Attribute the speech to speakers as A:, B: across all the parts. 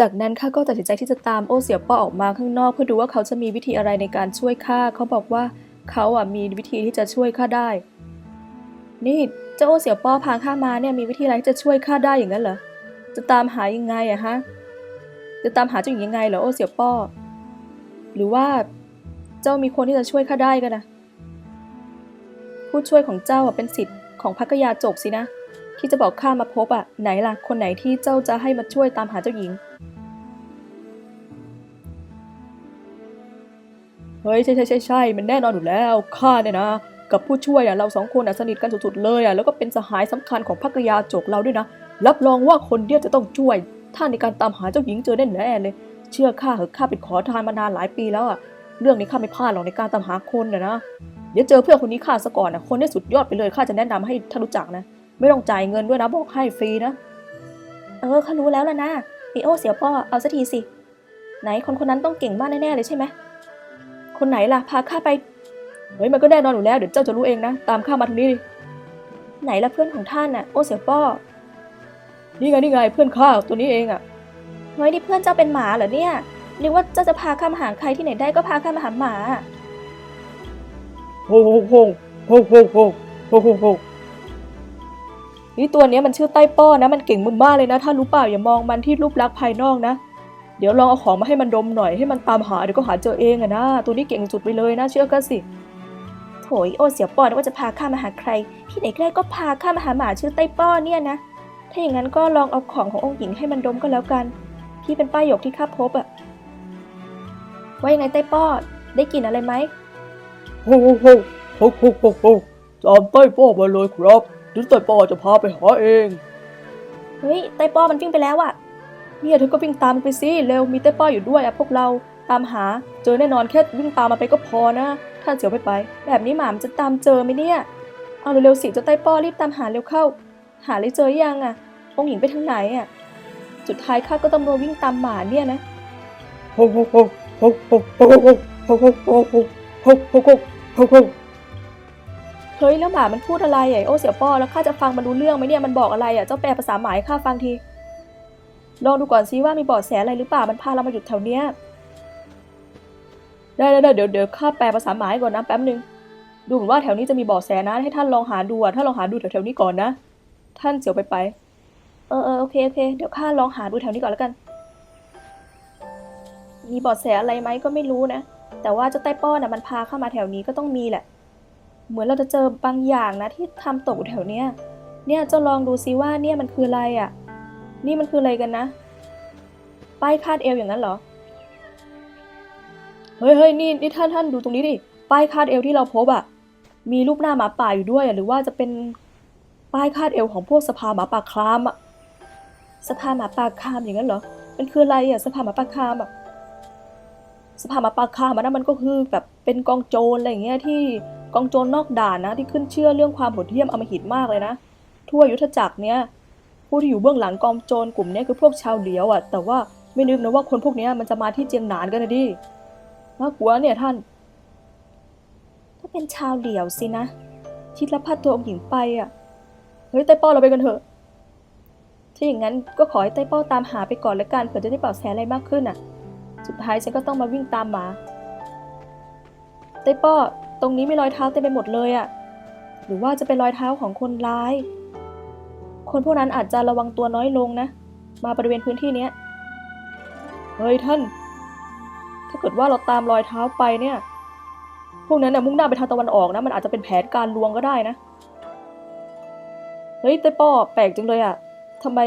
A: จากนั้นข้าก็ตัดสินใจที่จะตามโอเสี่ยวป้อออกมาข้างนอก เพื่อดูว่าเขาจะมีวิธีอะไรในการช่วยข้าเขาบอกว่าเขาอะมีวิธีที่จะช่วยข้าได้ นี่เจ้าโอเสี่ยวป้อพาข้ามาเนี่ยมีวิธีอะไรที่จะช่วยข้าได้อย่างนั้นเหรอ จะตามหายังไงอะฮะ จะตามหาเจ้าหญิงยังไงเหรอโอเสี่ยวป้อ หรือว่าเจ้ามีคนที่จะช่วยข้าได้กันนะผู้ช่วยของเจ้าอะเป็นสิทธิ์ของพักยาจกสินะที่จะบอกข้ามาพบอะไหนล่ะคนไหนที่เจ้าจะให้มาช่วยตามหาเจ้าหญิง เฮ้ยใช่ใช่ใช่ใช่มันแน่นอนอยู่แล้วข้าเนี่ยนะ กับผู้ช่วยอะเราสองคนอะสนิทกันสุดๆเลยอะแล้วก็เป็นสหายสำคัญของพักยาจกเราด้วยนะ รับรองว่าคนเดียวจะต้องช่วย ท่านในการตามหาเจ้าหญิงเจอแน่ๆเลย เชื่อข้าเหอะข้าเป็นขอทานมานานหลายปีแล้วอะเรื่องนี้ข้าไม่พลาดหรอกในการตามหาคนนะนะเดี๋ยวเจอเพื่อนคนนี้ข้าซะก่อนนะคนนี้สุดยอดไปเลยข้าจะแนะนำให้ท่านรู้จักนะ ไม่ต้องจ่ายเงินด้วยนะบอกให้ฟรีนะเออเขารู้แล้วล่ะนะไอโอเสียวป้อเอาสักทีสิไหนคนคนนั้นต้องเก่งมากแน่ๆเลยใช่ไหม คนไหนล่ะพาข้าไป เฮ้ยมันก็แน่นอนอยู่แล้วเดี๋ยวเจ้าจะรู้เองนะ ตามข้ามาทางนี้ดิไหนล่ะเพื่อนของท่านน่ะ โอเสียวป้อ นี่ไงนี่ไงเพื่อนข้าตัวนี้เองอะ เฮ้ยนี่เพื่อนเจ้าเป็นหมาเหรอเนี่ยนึกว่าเจ้าจะพาข้ามาหาใครที่ไหนได้ก็พาข้ามาหาหมา
B: โฮโฮโฮโฮโฮโฮโฮโฮโฮ
A: นี่ตัวนี้มันชื่อไต้ป้อนะ มันเก่งมากเลยนะ ถ้ารู้เปล่าอย่ามองมันที่รูปลักษณ์ภายนอกนะ เดี๋ยวลองเอาของมาให้มันดมหน่อยให้มันตามหาเดี๋ยวก็หาเจอเองอะนะ ตัวนี้เก่งสุดไปเลยนะเชื่อกันสิ โถยโอเสียป้อนะว่าจะพาข้ามาหาใครที่ไหนก็ได้ก็พาข้ามาหาหมาชื่อไต้ป้อเนี่ยนะ ถ้าอย่างนั้นก็ลองเอาของขององค์หญิงให้มันดมก็แล้วกันที่เป็นป้ายหยกที่ข้าพบอะว่ายังไงไต้ป้อได้กลิ่นอะไรไหม
B: โฮโฮโฮโฮโฮโฮโฮตามใต้ป้อมาเลยครับเดี๋ยวใต้ป้อจะพาไปหาเอง
A: เฮ้ยไต้ป้อมันวิ่งไปแล้วอะ เนี่ยเธอก็วิ่งตามมันไปสิเร็วมีไต้ป้ออยู่ด้วยอะพวกเราตามหาเจอแน่นอนแค่วิ่งตามมันไปก็พอนะถ้าเสียวไปไปแบบนี้หมามจะตามเจอไหมเนี่ยเอาเร็วๆสิเจ้าไต้ป้อรีบตามหาเร็วเข้า หาเลยเจอยังอะองหญิงไปทางไหนอะสุดท้ายข้าก็ต้องโดนวิ่งตามหมาเนี่ยนะ
B: โฮโฮโฮโฮโฮโฮโฮโฮโฮโฮโฮโฮโฮโฮโฮ
A: เฮ้ยแล้วหมามันพูดอะไรอ่โอ้เสี่ยป้อแล้วข้าจะฟังมันรู้เรื่องไหมเนี่ยมันบอกอะไรอะเจ้าแปลภาษาหมายข้าฟังที ลองดูก่อนซิว่ามีเบาะแสอะไรหรือเปล่ามันพาเรามาหยุดแถวเนี้ยได้ได้เดี๋ยวเดี๋ยวข้าแปลภาษาหมายก่อนนะแป๊บนึงดูเหมือนว่าแถวนี้จะมีเบาะแสนะให้ท่านลองหาดูอะท่านลองหาดูแถวแถวๆนี้ก่อนนะ ท่านเสียวไปไปเออเออโอเคโอเคเดี๋ยวข้าลองหาดูแถวนี้ก่อนแล้วกัน มีเบาะแสอะไรไหมก็ไม่รู้นะ แต่ว่าเจ้าไต้ป้อนอะมันพาเข้ามาแถวนี้ก็ต้องมีแหละ เหมือนเราจะเจอบางอย่างนะที่ทำตกแถวเนี้ยเนี่ยเจ้าลองดูซิว่าเนี่ยมันคืออะไรอะ่ะ นี่มันคืออะไรกันนะ ป้ายคาดเอวอย่างนั้นเหรอ เฮ้ยเฮ้ยนี่นี่ท่านท่านดูตรงนี้ดิ ป้ายคาดเอวที่เราพบอะ่ะมีรูปหน้าหมาป่าอยู่ด้วยอะหรือว่าจะเป็นป้ายคาดเอวของพวกสภาหมาป่าคลามอะสภาหมาป่าคลามอย่างนั้นเหรอ มันคืออะไรอะสภาหมาป่าคลามอะสภาหมาป่าคลามอะนะมันก็คือแบบเป็นกองโจรอะไรอย่างเงี้ยที่กองโจรนอกด่านนะที่ขึ้นเชื่อเรื่องความโหดเหี้ยมอมหิตมากเลยนะ ทั่วยุทธจักรเนี้ย ผู้ที่อยู่เบื้องหลังกองโจรกลุ่มนี้คือพวกชาวเหลียวอะ่ะ แต่ว่าไม่นึกนะว่าคนพวกนี้มันจะมาที่เจียงหนานกันนะดิน่ากลัวเนี่ยท่าน ถ้าเป็นชาวเหลียวสินะที่ลักพาตัวองค์หญิงไปอะ่ะเฮ้ยไต้ป้อเราไปกันเถอะถ้าอย่างนั้นก็ขอให้ไต้ป้อตามหาไปก่อนล้วกันเผื่อจะได้เบาแสอะไรมากขึ้นอะ สุดท้ายฉันก็ต้องมาวิ่งตามหมาไต้ป้อตรงนี้มีรอยเท้าเต็มไปหมดเลยอะหรือว่าจะเป็นรอยเท้าของคนร้าย คนพวกนั้นอาจจะระวังตัวน้อยลงนะ มาบริเวณพื้นที่เนี้ย เฮ้ยท่าน ถ้าเกิดว่าเราตามรอยเท้าไปเนี่ย พวกนั้นน่ะมุ่งหน้าไปทางตะวันออกนะ มันอาจจะเป็นแผนการลวงก็ได้นะ เฮ้ยไต้ป้อแปลกจังเลยอะทำไม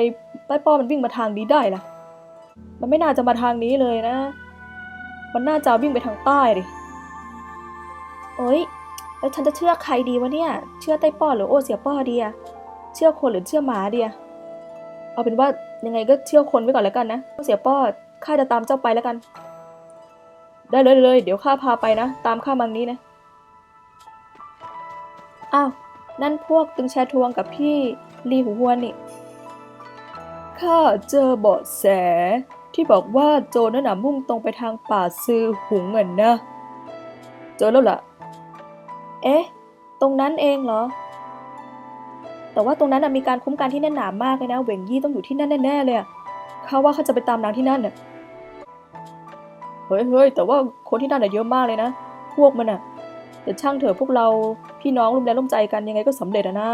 A: ไต้ป้อมันวิ่งมาทางนี้ได้ล่ะ มันไม่น่าจะมาทางนี้เลยนะ มันน่าจะวิ่งไปทางใต้ดิเอ้ย แล้วฉันจะเชื่อใครดีวะเนี่ย เชื่อไต้ป้อหรือโอเสียป้อดีอะ เชื่อคนหรือเชื่อหมาเดีอะเอาเป็นว่ายังไงก็เชื่อคนไว้ก่อนแล้วกันนะเสียป้อข้าจะตามเจ้าไปแล้วกัน ได้เลยเลย เดี๋ยวข้าพาไปนะ ตามข้ามังนี้นะ อ้าว นั่นพวกตึงแชทวงกับพี่ลีหูฮวนนี่ ข้าเจอเบาะแสที่บอกว่าโจรนั่นน่ะมุ่งตรงไปทางป่าซือหุงเงินนะ เจอแล้วล่ะ เอ๊ะ ตรงนั้นเองเหรอ แต่ว่าตรงนั้นน่ะมีการคุ้มกันที่แน่นหนามากเลยนะ เหวงยี่ต้องอยู่ที่นั่นแน่ๆเลยอะข้าว่าเขาจะไปตามนางที่นั่นน่ะเฮ้ยเฮ้ยแต่ว่าคนที่นั่นน่ะเยอะมากเลยนะ พวกมันน่ะแต่ช่างเถอะพวกเราพี่น้องร่วมแรงร่วมใจกันยังไงก็สำเร็จอะนะ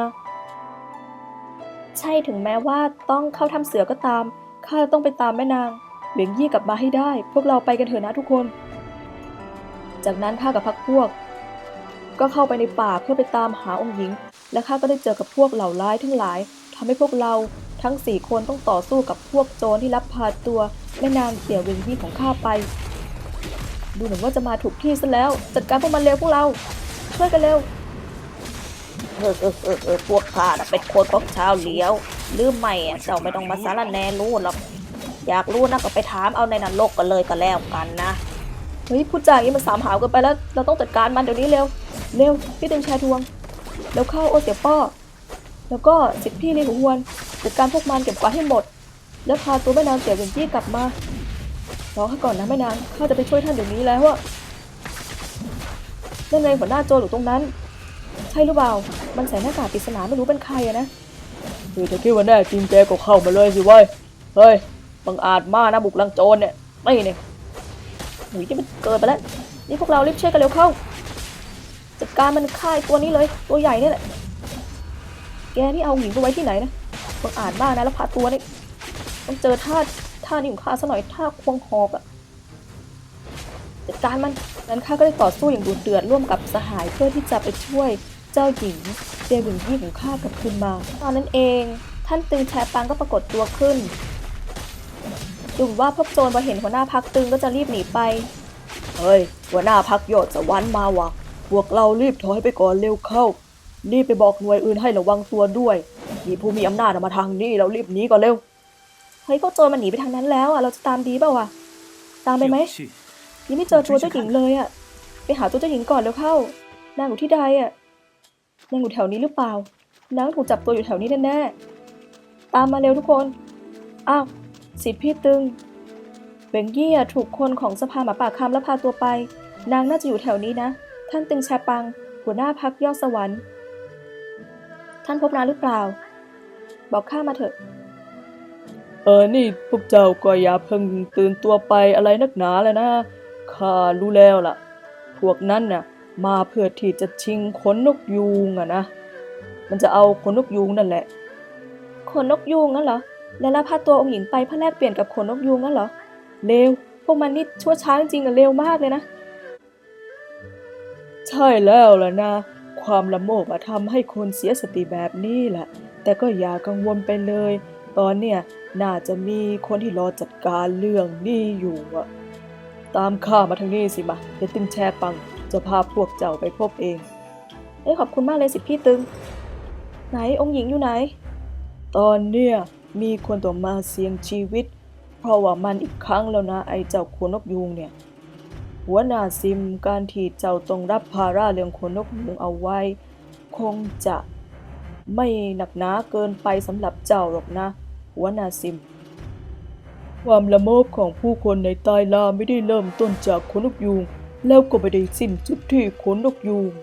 A: ใช่ถึงแม้ว่าต้องเข้าถ้ำเสือก็ตามข้าต้องไปตามแม่นางเหวงยี่กลับมาให้ได้ พวกเราไปกันเถอะนะทุกคน จากนั้นข้ากับพักพวก ก็เข้าไปในป่าเพื่อไปตามหาองค์หญิง และข้าก็ได้เจอกับพวกเหล่าร้ายทั้งหลายทำให้พวกเราทั้งสี่คนต้องต่อสู้กับพวกโจรที่ลับพาตัวแม่นางเสี่ยวเวียงยี่ของข้าไป ดูเหมือนว่าจะมาถูกที่ซะแล้ว จัดการพวกมันเร็วพวกเรา ช่วยกันเร็ว
C: เออเออเออเออพวกข้าน่ะเป็นคนของชาวเหลียวลืมไม่อะเจ้าไม่ต้องมาสารแหนรู้หรอกอยากรู้นะก็ไปถามเอาในนรกกันเลยก็แล้วกันนะ
A: เฮ้ยพูดจาอย่างนี้มันสามหาวเกันไปแล้ว เราต้องจัดการมันเดี๋ยวนี้เร็ว เร็วพี่ตึงแชร์ทวง แล้วเข้าโอเสียป้อ แล้วก็สิทธิพี่ลินหูฮวนจัดการพวกมันเก็บกวาดให้หมด แล้วพาตัวแม่นางเสี่ยวเหวียงจี้กลับมารอข้าก่อนนะแม่นางข้าจะไปช่วยท่านเดี๋ยวนี้แล้วอะนั่นไงหัวหน้าโจรอยู่ตรงนั้น ใช่หรือเปล่า มันใส่หน้ากากปริศนาไม่รู้เป็นใครอะนะ
B: เฮ้ยถ้าคิดว่าแน่จริงแกก็เข้ามาเลยสิเว้ย เฮ้ย บังอาจมากนะบุกลังโจรเนี่ย ไม่เนี่ย
A: หนูจะมันเกินไปแล้ว นี่พวกเรารีบเช่วยกันเร็วเข้า จัดการมันฆ่าตัวนี้เลย ตัวใหญ่เนี่ยแหละ แกนี่เอาหญิงไปไว้ที่ไหนนะบังอาจมากนะแล้วพาตัวนี่ต้องเจอท่าท่านี้ของข้าซะหน่อยท่าควงหอกอะจัดการมันนั้นข้าก็ได้ต่อสู้อย่างดุเดือดร่วมกับสหายเพื่อที่จะไปช่วยเจ้าหญิงเจหวิงยี่ของข้ากลับคืนมา ตอนนั้นเองท่านตึงแชปังก็ปรากฏตัวขึ้นดูเหมือนว่าพวกโจรพอเห็นหัวหน้าพักตึงก็จะรีบหนีไป
B: เฮ้ย หัวหน้าพักโยอดสวรรค์มาว่ะ พวกเรารีบถอยไปก่อนเร็วเข้า รีบไปบอกหน่วยอื่นให้ระวังตัวด้วย มีผู้มีอำนาจมาทางนี้เรารีบหนีก่อนเร็ว
A: เฮ้ยพวกโจรมันหนีไปทางนั้นแล้วอะ เราจะตามดีเปล่าวะ ตามไปไหมยังไม่เจอตัวเจ้าหญิงเลยอะ ไปหาตัวเจ้าหญิงก่อนแล้วเข้า นางอยู่ที่ใดอะ นางอยู่แถวนี้หรือเปล่า นางถูกจับตัวอยู่แถวนี้แน่ๆ ตามมาเร็วทุกคน อ้าวสิทธิ์พี่ตึงเบงยี่อะถูกคนของสภาหมาป่าคำแล้วพาตัวไป นางน่าจะอยู่แถวนี้นะ ท่านตึงแชปัง หัวหน้าพักยอดสวรรค์ ท่านพบนางหรือเปล่า บอกข้ามาเถอะ
B: เออ นี่พวกเจ้าก็อย่าเพิ่งตื่นตัวไปอะไรนักหนาเลยนะ ข้ารู้แล้วล่ะ พวกนั้นน่ะ มาเพื่อที่จะชิงขนนกยูงอะนะ มันจะเอาขนนกยูงนั่นแหละ
A: ขนนกยูงงั้นเหรอ แล้วลักพาตัวองค์หญิงไปเพื่อแลกเปลี่ยนกับขนนกยูงงั้นเหรอ เลว พวกมันนี่ชั่วช้าจริงๆอะเลวมากเลยนะ
B: ใช่แล้วล่ะนะ ความละโมบอะทำให้คนเสียสติแบบนี้แหละ แต่ก็อย่ากังวลไปเลย ตอนเนี้ยน่าจะมีคนที่รอจัดการเรื่องนี้อยู่อะตามข้ามาทางนี้สิมาเดี๋ยวตึงแชร์ปัง จะพาพวกเจ้าไปพบเอง
A: เอ้ยขอบคุณมากเลยสิพี่ตึง ไหนองค์หญิงอยู่ไหน
B: ตอนเนี้ยมีคนต้องมาเสี่ยงชีวิต เพราะว่ามันอีกครั้งแล้วนะ ไอ้เจ้าขนนกยูงเนี่ย หัวหน้าซิมการที่เจ้าต้องรับภาระเรื่องขนนกยูงเอาไว้ คงจะไม่หนักหนาเกินไปสำหรับเจ้าหรอกนะ หัวหน้าซิม ความละโมบของผู้คนในใต้ลาไม่ได้เริ่มต้นจากขนนกยูงแล้วก็ไม่ได้สิ้นสุดที่ขนนกยูง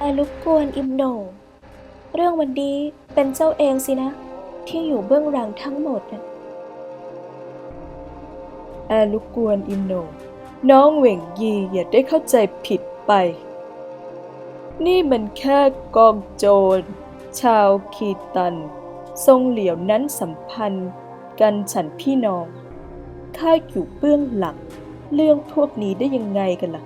A: อ้ลูกกวนอิมโน เรื่องวันนี้เป็นเจ้าเองสินะ ที่อยู่เบื้องหลังทั้งหมดนะ
B: แอลุกกวนอิมโน น้องเหว่งยีอย่าได้เข้าใจผิดไป นี่มันแค่กองโจร ชาวคีตัน ทรงเหลียวนั้นสัมพันธ์กันฉันพี่น้องข้าอยู่เบื้องหลัง เรื่องพวกนี้ได้ยังไงกันล่ะ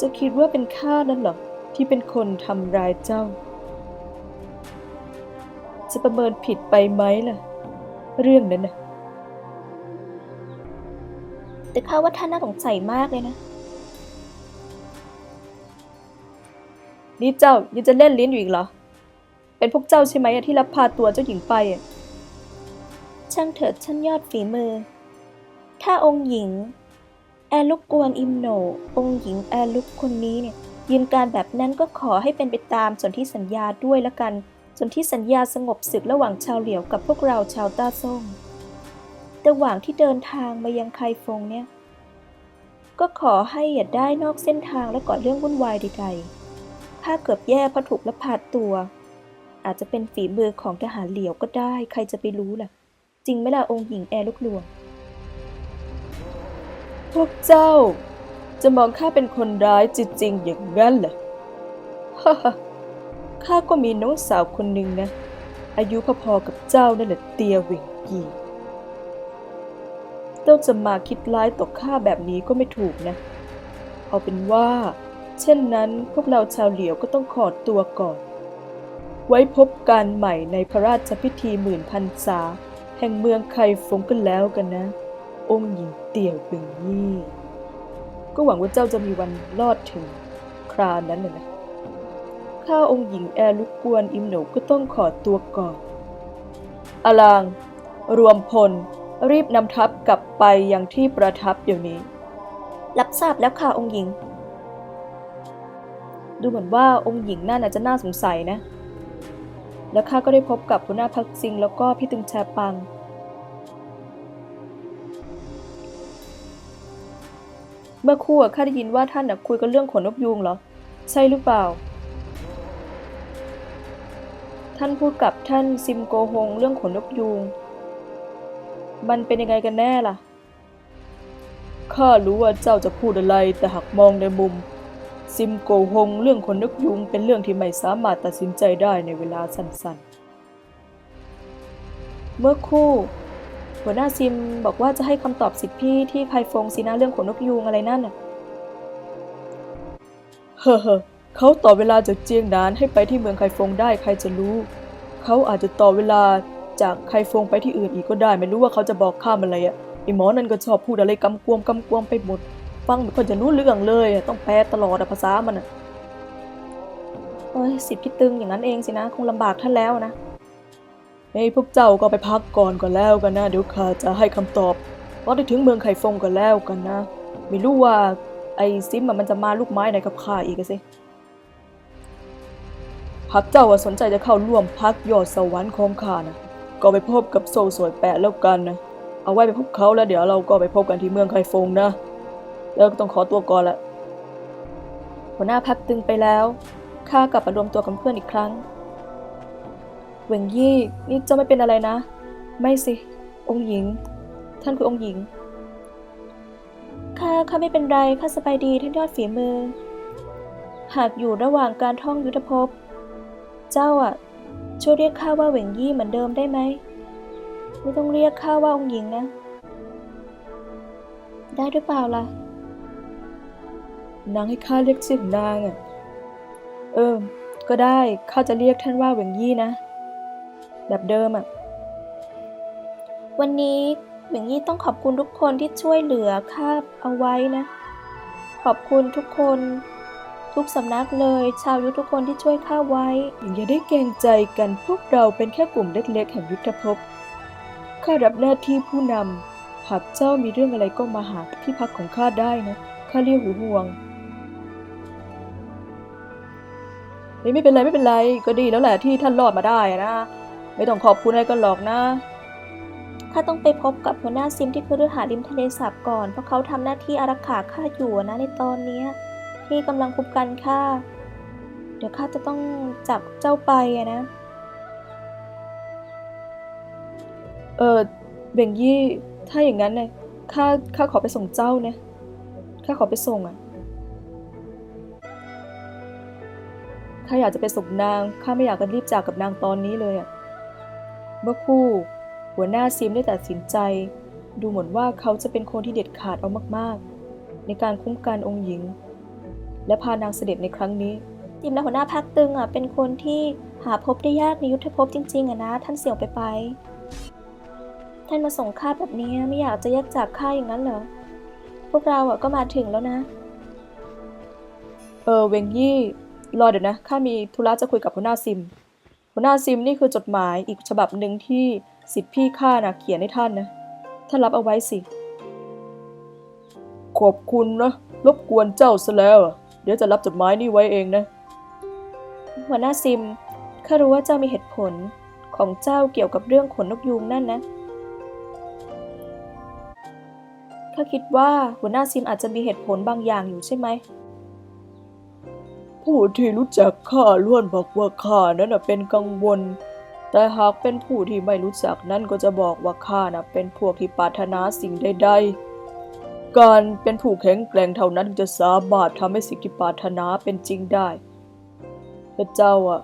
B: จะคิดว่าเป็นข้านั่นหรอที่เป็นคนทำร้ายเจ้า จะประเมินผิดไปไหมล่ะ เรื่องนั้นนะ
A: แต่ข้าว่าท่านน่าสงสัยมากเลยนะ
B: นี่เจ้ายังจะเล่นลิ้นอยู่อีกเหรอ เป็นพวกเจ้าใช่ไหมที่รับพาตัวเจ้าหญิงไป
A: ช่างเถิดช่างยอดฝีมือ ถ้าองค์หญิง แอลุกกวนอิมโน องค์หญิงแอลุกคนนี้เนี่ยยืนการแบบนั้นก็ขอให้เป็นไปตามส่วนที่สัญญาด้วยละกันส่วนที่สัญญาสงบศึกระหว่างชาวเหลียวกับพวกเราชาวต้าซ่ง ระหว่างที่เดินทางมายังไคฟงเนี่ย ก็ขอให้อย่าได้นอกเส้นทางและก่อเรื่องวุ่นวายใดๆ ถ้าเกือบแย่เพราะถูกลักพาตัว อาจจะเป็นฝีมือของทหารเหลียวก็ได้ ใครจะไปรู้ล่ะ จริงไหมล่ะองค์หญิงแอร์ลูกหลวง
B: พวกเจ้า จะมองข้าเป็นคนร้ายจริงๆอย่างนั้นเหรอฮ่าข้าก็มีน้องสาวคนหนึ่งนะ อายุพอๆกับเจ้านั่นแหละเตียเหวิงกี เจ้าจะมาคิดร้ายต่อข้าแบบนี้ก็ไม่ถูกนะ เอาเป็นว่า เช่นนั้นพวกเราชาวเหลียวก็ต้องขอตัวก่อน ไว้พบกันใหม่ในพระราชพิธีหมื่นพันษา แห่งเมืองไคฟงกันแล้วกันนะ องค์หญิงเตี่ยวบิงยี่ ก็หวังว่าเจ้าจะมีวันรอดถึงคราวนั้นนะนะข้าองค์หญิงแอร์ลุกกวนอิมโหนก็ต้องขอตัวก่อน อลาง รวมพล รีบนำทัพกลับไปยังที่ประทับเดี๋ยวนี้
A: รับทราบแล้วค่ะองค์หญิง ดูเหมือนว่าองค์หญิงน่าจะน่าสงสัยนะ แล้วข้าก็ได้พบกับหัวหน้าพักซิงแล้วก็พี่ตึงแชปัง เมื่อครู่อะข้าได้ยินว่าท่านน่ะคุยกันเรื่องขนนกยูงเหรอ ใช่หรือเปล่าท่านพูดกับท่านซิมโกฮงเรื่องขนนกยูง มันเป็นยังไงกันแน่ล่ะ
B: ข้ารู้ว่าเจ้าจะพูดอะไรแต่หากมองในมุม ซิมโกฮงเรื่องคนนึกยุงเป็นเรื่องที่ไม่สามารถตัดสินใจได้ในเวลาสั้นๆ
A: เมื่อคู่ หัวหน้าซิมบอกว่าจะให้คำตอบสิทธิพี่ที่ไคฟงสินะเรื่องขนนกยูงอะไรนั่นน่ะ
B: เฮ้อเขาต่อเวลาจากเจียงนานให้ไปที่เมืองไคฟงได้ใครจะรู้ เขาอาจจะต่อเวลา จากไคฟงไปที่อื่นอีกก็ได้ไม่รู้ว่าเขาจะบอกข้ามอะไรอะไอหมอนั่นก็ชอบพูดอะไรกำกวมกำกวมไปหมด ฟังไม่ค่อยจะรู้เรื่องเลยอะต้องแปลตลอดอะภาษามันอะ
A: เอ้ยสิทธิพี่ตึงอย่างนั้นเองสินะ คงลำบากท่านแล้วนะ
B: เฮ้ยพวกเจ้าก็ไปพักก่อนก่อนแล้วกันนะ เดี๋ยวข้าจะให้คำตอบพอได้ถึงเมืองไคฟงกันแล้วกันนะ ไม่รู้ว่าไอ้ซิมมันจะมาลูกไม้ไหนกับข้าอีกสิหากเจ้าสนใจจะเข้าร่วมพักยอดสวรรค์ของข้านะ ก็ไปพบกับโซ่สวยแปะแล้วกันนะ เอาไว้ไปพบเขาแล้วเดี๋ยวเราก็ไปพบกันที่เมืองไคฟงนะ แล้วก็ต้องขอตัวก่อนละ
A: หัวหน้าพักตึงไปแล้ว ข้ากลับมารวมตัวกับเพื่อนอีกครั้งเหวงยี่นี่เจ้าไม่เป็นอะไรนะ ไม่สิ องค์หญิง ท่านคือองค์หญิง ข้าข้าไม่เป็นไร ข้าสบายดีท่านยอดฝีมือ หากอยู่ระหว่างการท่องยุทธภพ เจ้าอะ ช่วยเรียกข้าว่าเหวงยี่เหมือนเดิมได้ไหม ไม่ต้องเรียกข้าว่าองค์หญิงนะ ได้หรือเปล่าล่ะ
B: นางให้ข้าเรียกชื่อของนางอะเออ ก็ได้ข้าจะเรียกท่านว่าเหวงยี่นะ แบบเดิมอะ
A: วันนี้เหวิงยี่ต้องขอบคุณทุกคนที่ช่วยเหลือข้าเอาไว้นะ ขอบคุณทุกคน ทุกสำนักเลย ชาวยุทธทุกคนที่ช่วยข้าไว้
B: อย่าได้เกรงใจกันพวกเราเป็นแค่กลุ่มเล็กๆ แห่งยุทธภพข้ารับหน้าที่ผู้นำหากเจ้ามีเรื่องอะไรก็มาหาที่พักของข้าได้นะข้าเรียกหูห่วงเฮ้ยไม่เป็นไรไม่เป็นไรก็ดีแล้วแหละที่ท่านรอดมาได้อะนะ ไม่ต้องขอบคุณอะไรกันหรอกนะ
A: ข้าต้องไปพบกับหัวหน้าซิมที่คือหาริมทะเลสาบก่อน เพราะเขาทำหน้าที่อารักขาข้าอยู่นะในตอนเนี้ย ที่กำลังคุมกันข้า เดี๋ยวข้าจะต้องจับเจ้าไปอะนะ
B: เออเบงยี่ ถ้าอย่างนั้นเนี่ยข้าข้าขอไปส่งเจ้าเนี่ยข้าขอไปส่งอะข้าอยากจะไปส่งนาง ข้าไม่อยากจะรีบจากกับนางตอนนี้เลยอะเมื่อคู่ หัวหน้าซิมได้ตัดสินใจ ดูเหมือนว่าเขาจะเป็นคนที่เด็ดขาดเอามากๆ ในการคุ้มกันองค์หญิง และพานางเสด็จในครั้งนี้
A: ซิมและหัวหน้าพักตึงอะเป็นคนที่หาพบได้ยากในยุทธภพจริงๆอะนะ ท่านเสี่ยวไปไป ท่านมาส่งข้าแบบนี้ไม่อยากจะแยกจากข้าอย่างนั้นเหรอ พวกเราอะก็มาถึงแล้วนะ
B: เออเวงยี่รอเดี๋ยวนะข้ามีธุระจะคุยกับหัวหน้าซิม หัวหน้าซิมนี่คือจดหมายอีกฉบับหนึ่งที่สิทธิพี่ข้านะเขียนให้ท่านนะท่านรับเอาไว้สิ ขอบคุณนะรบกวนเจ้าซะแล้วอะ เดี๋ยวจะรับจดหมายนี่ไว้เองนะ
A: หัวหน้าซิมข้ารู้ว่าเจ้ามีเหตุผลของเจ้าเกี่ยวกับเรื่องขนนกยูงนั่นนะข้าคิดว่าหัวหน้าซิมอาจจะมีเหตุผลบางอย่างอยู่ใช่ไหม
B: ผู้ที่รู้จักข้าล้วนบอกว่าข้านั้นเป็นกังวล แต่หากเป็นผู้ที่ไม่รู้จักนั่นก็จะบอกว่าข้านะเป็นพวกที่ปรารถนาสิ่งใดๆ การเป็นผู้แข็งแกร่งเท่านั้นจะสามารถทำให้สิ่งที่ปรารถนาเป็นจริงได้พระเจ้าอะ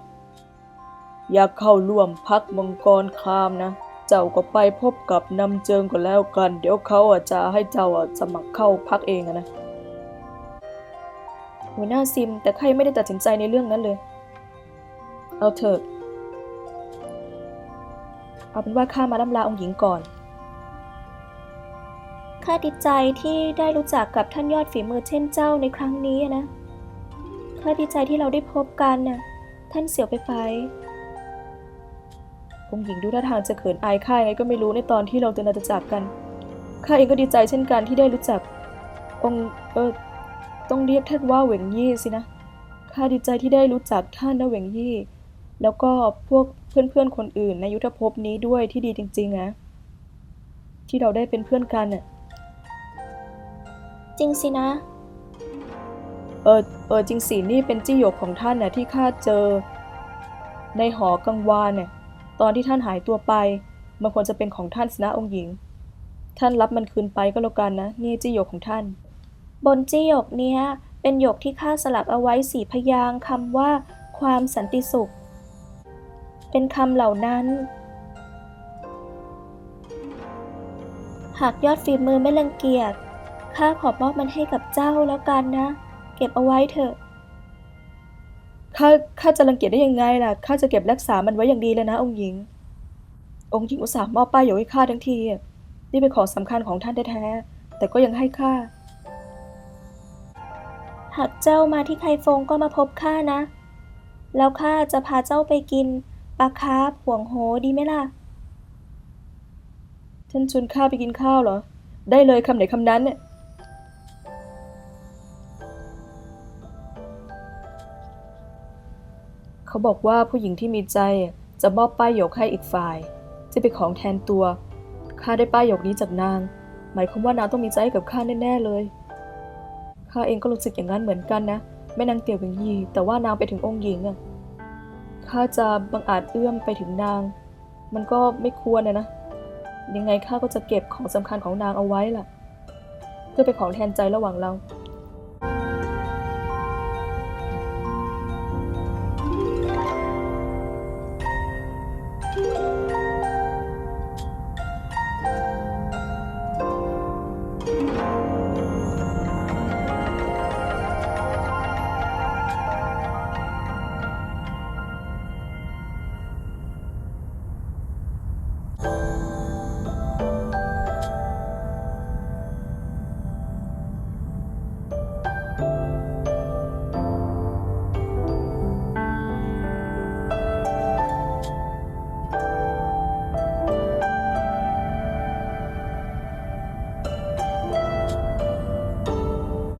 B: อยากเข้าร่วมพักมังกรคามนะ เจ้าก็ไปพบกับนำเจิงก็แล้วกัน เดี๋ยวเขาอะจะให้เจ้าอะสมัครเข้าพักเองนะ
A: หัวหน้าซิมแต่ข้ายังไม่ได้ตัดสินใจในเรื่องนั้นเลย เอาเถอะเอาเป็นว่าข้ามาล่ำลาองค์หญิงก่อน ข้าดีใจที่ได้รู้จักกับท่านยอดฝีมือเช่นเจ้าในครั้งนี้นะ ข้าดีใจที่เราได้พบกันน่ะ ท่านเสี่ยวไปไปองค์หญิงดูท่าทางจะเขินอายข้าไงก็ไม่รู้ในตอนที่เราจะนาจะจากกัน ข้าเองก็ดีใจเช่นกันที่ได้รู้จัก องค์เออต้องเรียกท่านว่าเหวงยี่สินะ ข้าดีใจที่ได้รู้จักท่านนะเหวงยี่ แล้วก็พวกเพื่อนๆคนอื่นในยุทธภพนี้ด้วยที่ดีจริงๆนะ ที่เราได้เป็นเพื่อนกันน่ะ ริงสินะ เออ เออจริงสินี่เป็นจี้หยกของท่านน่ะที่ข้าเจอ ในหอกังวานเนี่ย ตอนที่ท่านหายตัวไป มันควรจะเป็นของท่านสินะองค์หญิง ท่านรับมันคืนไปก็แล้วกันนะ นี่จี้หยกของท่าน บนจี้หยกเนี้ยเป็นหยกที่ข้าสลักเอาไว้สี่พยางค์คำว่า ความสันติสุข เป็นคำเหล่านั้น หากยอดฝีมือไม่รังเกียจ ข้าขอมอบมันให้กับเจ้าแล้วกันนะ เก็บเอาไว้เถอะ ข้า ข้าจะรังเกียจได้ยังไงล่ะ ข้าจะเก็บรักษามันไว้อย่างดีเลยนะ องค์หญิง องค์หญิงอุตส่าห์มอบป้ายหยกให้ข้าทั้งทีอะนี่เป็นของสำคัญของท่านแท้ๆ แต่ก็ยังให้ข้า หากเจ้ามาที่ไคฟงก็มาพบข้านะ แล้วข้าจะพาเจ้าไปกินปลาคาร์ฟห่วงโหดีไหมล่ะ ท่านชวนข้าไปกินข้าวเหรอ ได้เลยคำไหนคำนั้นเนี่ย เขาบอกว่าผู้หญิงที่มีใจจะมอบป้ายหยกให้อีกฝ่าย จะเป็นของแทนตัวข้าได้ป้ายหยกนี้จากนาง หมายความว่านางต้องมีใจกับข้าแน่ๆเลยข้าเองก็รู้สึกอย่างนั้นเหมือนกันนะแม่นางเตี่ยวหวิงยี แต่ว่านางไปถึงองค์หญิงอะข้าจะบังอาจเอื้อมไปถึงนาง มันก็ไม่ควรนะนะยังไงข้าก็จะเก็บของสำคัญของนางเอาไว้ล่ะเพื่อเป็นของแทนใจระหว่างเรา